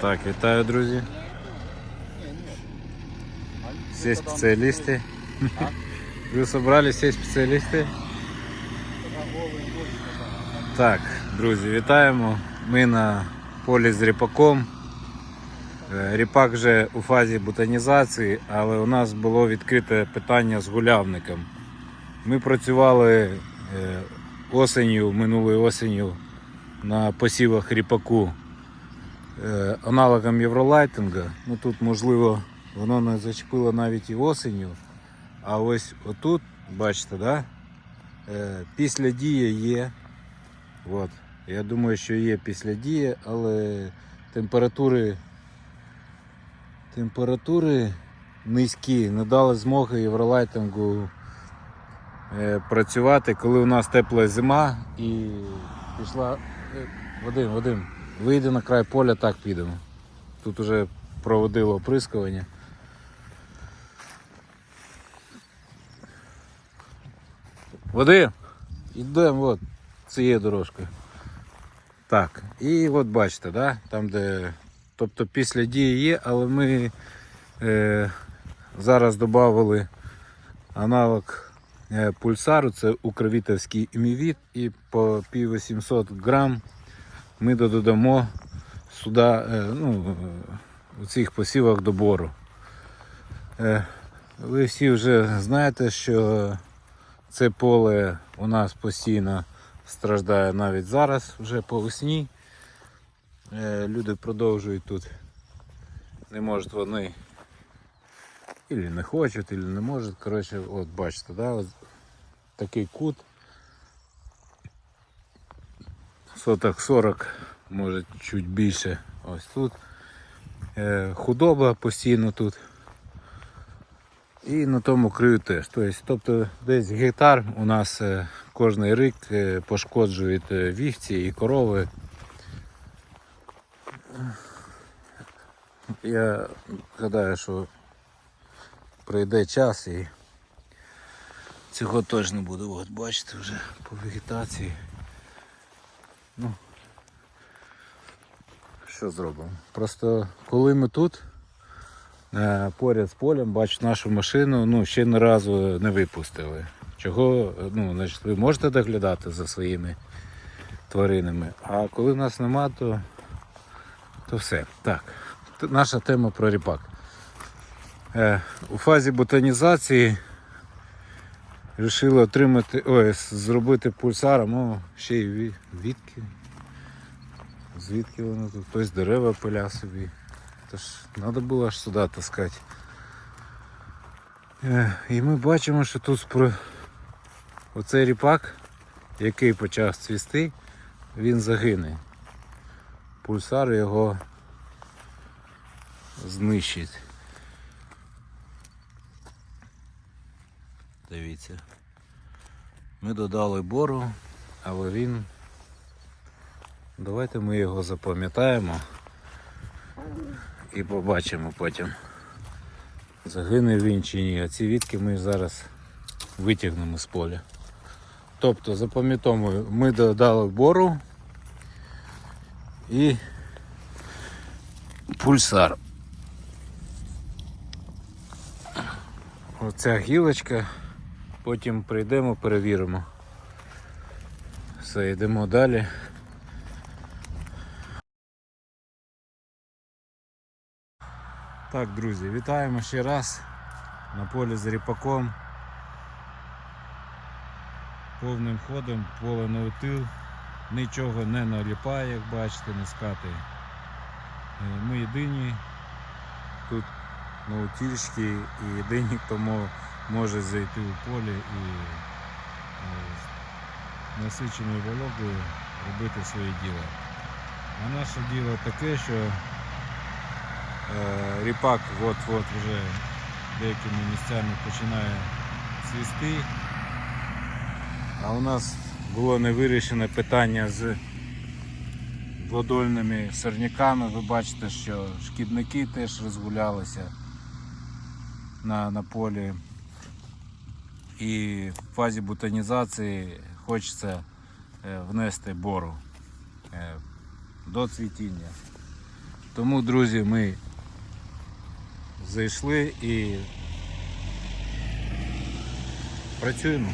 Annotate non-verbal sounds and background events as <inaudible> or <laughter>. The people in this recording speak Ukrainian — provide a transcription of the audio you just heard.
Так, вітаю, друзі. Все. А? <laughs> Ви собрали всі спеціалісти? Так, друзі, вітаємо. Ми на полі з ріпаком. Е, Ріпак вже у фазі бутанізації, але у нас було відкрите питання з гулявником. Ми працювали е, осенью, минулою осенью на посівах ріпаку аналогом євролайтинга. Ну тут, можливо, воно не зачепило навіть і осенью. А ось отут, бачите, да? е, після дії є. От. Я думаю, що є після дії, але температури, температури низькі, не дали змоги євролайтингу е, працювати, коли у нас тепла зима і пішла. е, Вадим, Вадим, вийди на край поля, так підемо. Тут уже проводило оприскування. Вадим, йдемо от цією дорожкою. Так, і от бачите, да? там де. Тобто після дії є, але ми е, зараз додали аналог е, пульсару, це укровітовський імівіт, і по пів 800 грам ми додамо сюди е, ну, у цих посівах добору. Е, ви всі вже знаєте, що це поле у нас постійно страждає навіть зараз, вже по весні. Е, Люди продовжують тут. Не можуть вони ілі не хочуть, ілі не можуть. Коротше, от бачите, да, от такий кут. Соток 40, може чуть більше. Ось тут. Е, Худоба постійно тут. І на тому краю теж. Тобто, тобто десь гектар у нас е, кожний рік е, пошкоджують вівці і корови. Я гадаю, що прийде час і цього точно буде. От бачите вже по вегетації. Ну, що зробимо? Просто коли ми тут, е, поряд з полем, бачу нашу машину, ну ще ні разу не випустили. Чого, ну, значить, ви можете доглядати за своїми тваринами, а коли нас нема, то, то все. Так, наша тема про ріпак. Е, у фазі ботанізації вирішили отримати, ой, зробити пульсаром, о, ще й відки. Звідки воно тут? Хтось дерева пиля собі. Тож треба було аж сюди таскати. Е, І ми бачимо, що тут спро... оцей ріпак, який почав цвісти, він загине. Пульсар його знищить. Дивіться. Ми додали бору, але він Давайте ми його запам'ятаємо і побачимо потім. Загине він чи ні. А ці відки ми зараз витягнемо з поля. Тобто запам'ятовуємо, ми додали бору і пульсар. Оця гілочка, потім прийдемо, перевіримо. Все, йдемо далі. Так, друзі, вітаємо ще раз на полі з ріпаком. Повним ходом поле на утил, нічого не наліпає, як бачите, не скати. Е, Ми єдині тут наутільщики і єдині, хто мо- може зайти у поле і е, з насиченою вологою робити своє діло. А наше діло таке, що Е, Ріпак от-от вже деякими місцями починає цвісти. А у нас було не вирішене питання з дводольними сорняками. Ви бачите, що шкідники теж розгулялися на, на полі. І в фазі бутанізації хочеться е, внести бору е, до цвітіння. Тому, друзі, ми зайшли і працюємо.